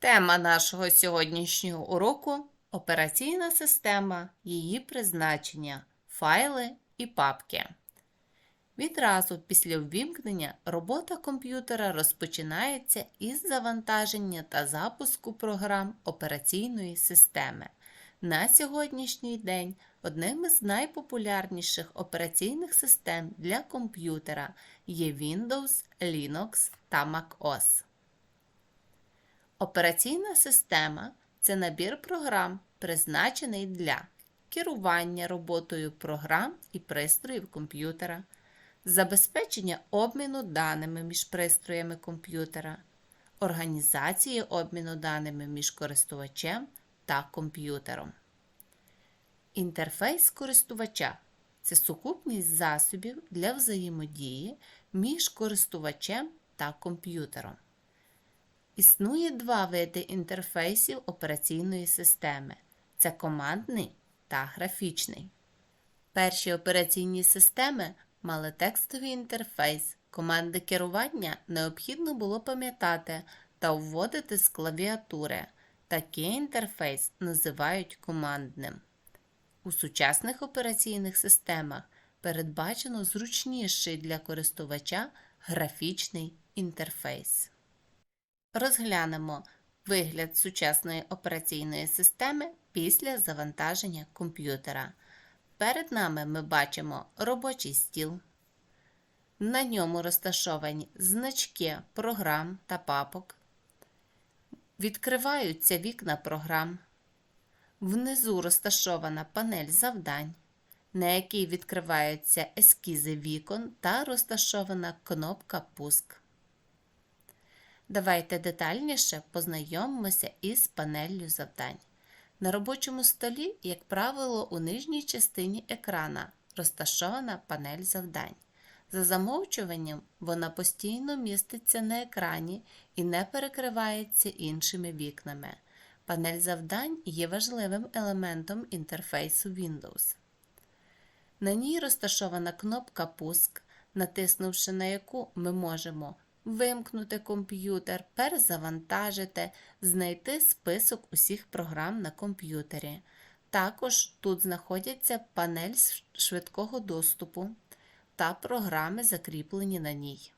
Тема нашого сьогоднішнього уроку операційна система, її призначення, файли і папки. Відразу після ввімкнення робота комп'ютера розпочинається із завантаження та запуску програм операційної системи. На сьогоднішній день одним із найпопулярніших операційних систем для комп'ютера є Windows, Linux та MacOS. Операційна система це набір програм, призначений для керування роботою програм і пристроїв комп'ютера, забезпечення обміну даними між пристроями комп'ютера, організації обміну даними між користувачем та комп'ютером. Інтерфейс користувача це сукупність засобів для взаємодії між користувачем та комп'ютером. Існує два види інтерфейсів операційної системи це командний та графічний. Перші операційні системи мали текстовий інтерфейс. Команди керування необхідно було пам'ятати та вводити з клавіатури. Такий інтерфейс називають командним. У сучасних операційних системах передбачено зручніший для користувача графічний інтерфейс. Розглянемо вигляд сучасної операційної системи після завантаження комп'ютера. Перед нами ми бачимо робочий стіл. На ньому розташовані значки програм та папок. Відкриваються вікна програм. Внизу розташована панель завдань, на якій відкриваються ескізи вікон та розташована кнопка Пуск. Давайте детальніше познайомимося із панеллю завдань. На робочому столі, як правило, у нижній частині екрана розташована панель завдань. За замовчуванням, вона постійно міститься на екрані і не перекривається іншими вікнами. Панель завдань є важливим елементом інтерфейсу Windows. На ній розташована кнопка Пуск, натиснувши на яку ми можемо вимкнути комп'ютер, перезавантажити, знайти список усіх програм на комп'ютері. Також тут знаходяться панель швидкого доступу та програми, закріплені на ній.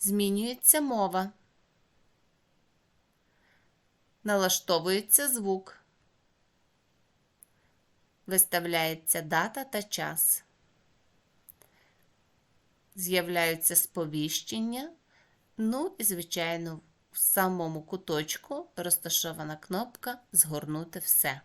Змінюється мова. Налаштовується звук. Виставляється дата та час. З'являються сповіщення. Ну і, звичайно, в самому куточку розташована кнопка Згорнути все.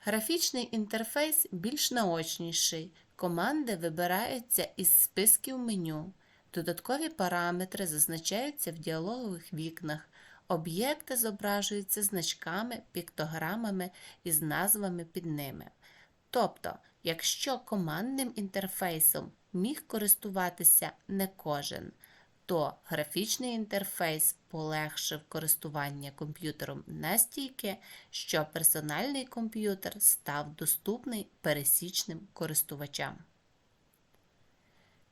Графічний інтерфейс більш наочніший. Команди вибираються із списків меню. Додаткові параметри зазначаються в діалогових вікнах. Об'єкти зображуються значками, піктограмами із назвами під ними. Тобто, якщо командним інтерфейсом міг користуватися не кожен, то графічний інтерфейс полегшив користування комп'ютером настільки, що персональний комп'ютер став доступний пересічним користувачам.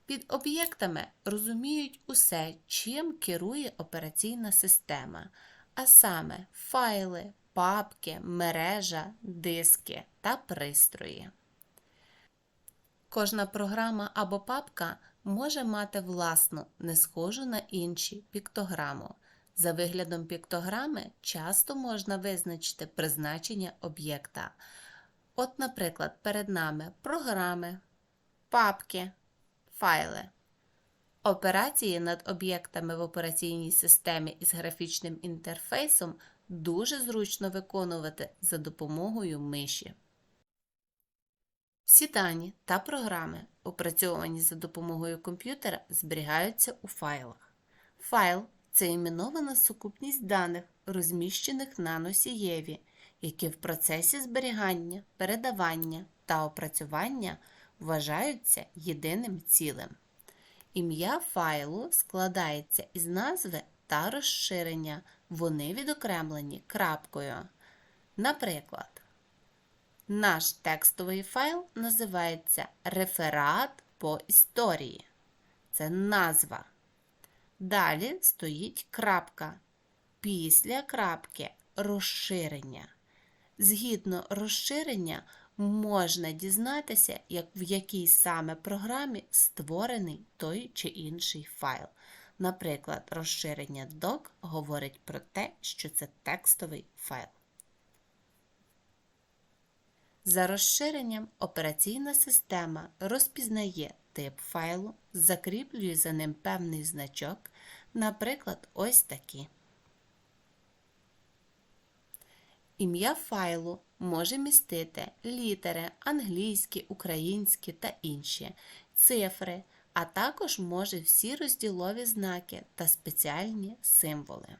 Під об'єктами розуміють усе, чим керує операційна система, а саме файли, папки, мережа, диски та пристрої. Кожна програма або папка може мати власну, не схожу на інші піктограму. За виглядом піктограми часто можна визначити призначення об'єкта. От, наприклад, перед нами програми, папки, файли. Операції над об'єктами в операційній системі із графічним інтерфейсом дуже зручно виконувати за допомогою миші. Всі дані та програми, опрацьовані за допомогою комп'ютера, зберігаються у файлах. Файл це іменована сукупність даних, розміщених на носієві, які в процесі зберігання, передавання та опрацювання вважаються єдиним цілим. Ім'я файлу складається із назви та розширення, вони відокремлені крапкою. Наприклад, наш текстовий файл називається Реферат по історії. Це назва. Далі стоїть крапка. Після крапки розширення. Згідно розширення можна дізнатися, як в якій саме програмі створений той чи інший файл. Наприклад, розширення doc говорить про те, що це текстовий файл. За розширенням операційна система розпізнає тип файлу, закріплює за ним певний значок, наприклад, ось такі. Ім'я файлу може містити літери англійські, українські та інші, цифри, а також може всі розділові знаки та спеціальні символи.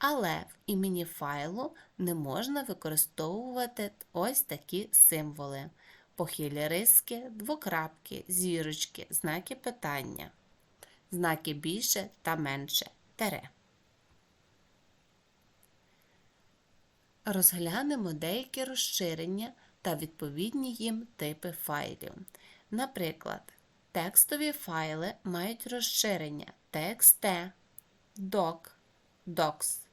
Але в імені файлу не можна використовувати ось такі символи: похилі риски, двокрапки, зірочки, знаки питання, знаки більше та менше, тере. Розглянемо деякі розширення та відповідні їм типи файлів. Наприклад, текстові файли мають розширення TXT, doc, docs.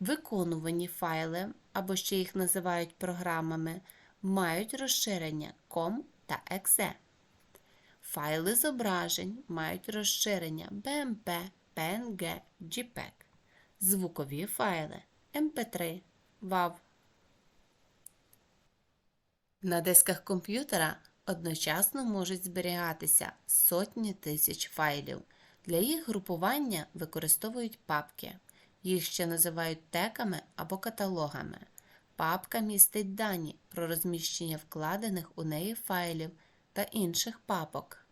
Виконувані файли, або ще їх називають програмами, мають розширення COM та EXE. Файли зображень мають розширення BMP, PNG, JPEG. Звукові файли MP3, WAV. На дисках комп'ютера одночасно можуть зберігатися сотні тисяч файлів. Для їх групування використовують папки. Їх ще називають теками або каталогами. Папка містить дані про розміщення вкладених у неї файлів та інших папок.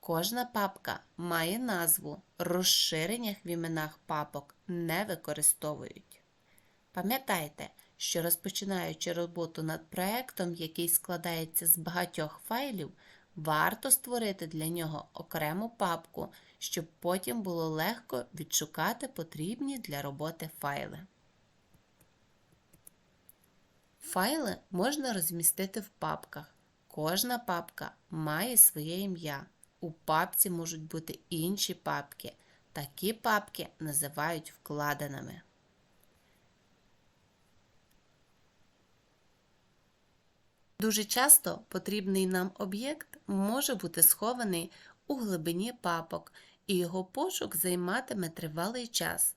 Кожна папка має назву, розширеннях в іменах папок не використовують. Пам'ятайте, що розпочинаючи роботу над проектом, який складається з багатьох файлів, варто створити для нього окрему папку, щоб потім було легко відшукати потрібні для роботи файли. Файли можна розмістити в папках. Кожна папка має своє ім'я. У папці можуть бути інші папки. Такі папки називають вкладеними. Дуже часто потрібний нам об'єкт може бути схований у глибині папок, і його пошук займатиме тривалий час.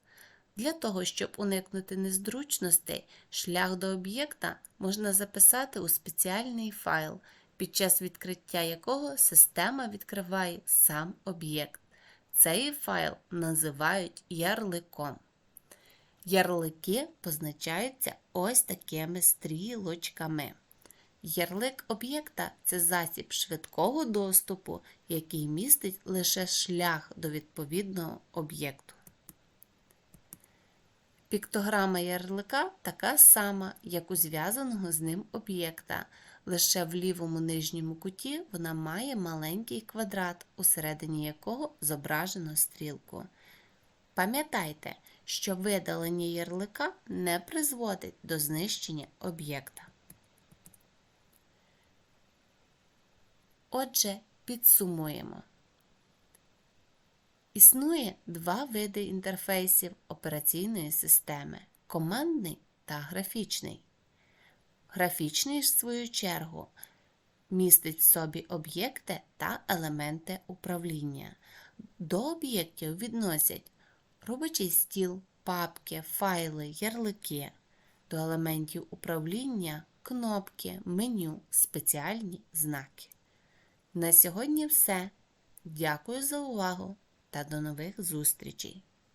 Для того, щоб уникнути незручностей, шлях до об'єкта можна записати у спеціальний файл, під час відкриття якого система відкриває сам об'єкт. Цей файл називають ярликом. Ярлики позначаються ось такими стрілочками. Ярлик об'єкта це засіб швидкого доступу, який містить лише шлях до відповідного об'єкту. Піктограма ярлика така сама, як у зв'язаного з ним об'єкта. Лише в лівому нижньому куті вона має маленький квадрат, усередині якого зображено стрілку. Пам'ятайте, що видалення ярлика не призводить до знищення об'єкта. Отже, підсумуємо. Існує два види інтерфейсів операційної системи командний та графічний. Графічний, в свою чергу, містить в собі об'єкти та елементи управління. До об'єктів відносять робочий стіл, папки, файли, ярлики, до елементів управління, кнопки, меню, спеціальні знаки. На сьогодні все. Дякую за увагу та до нових зустрічей!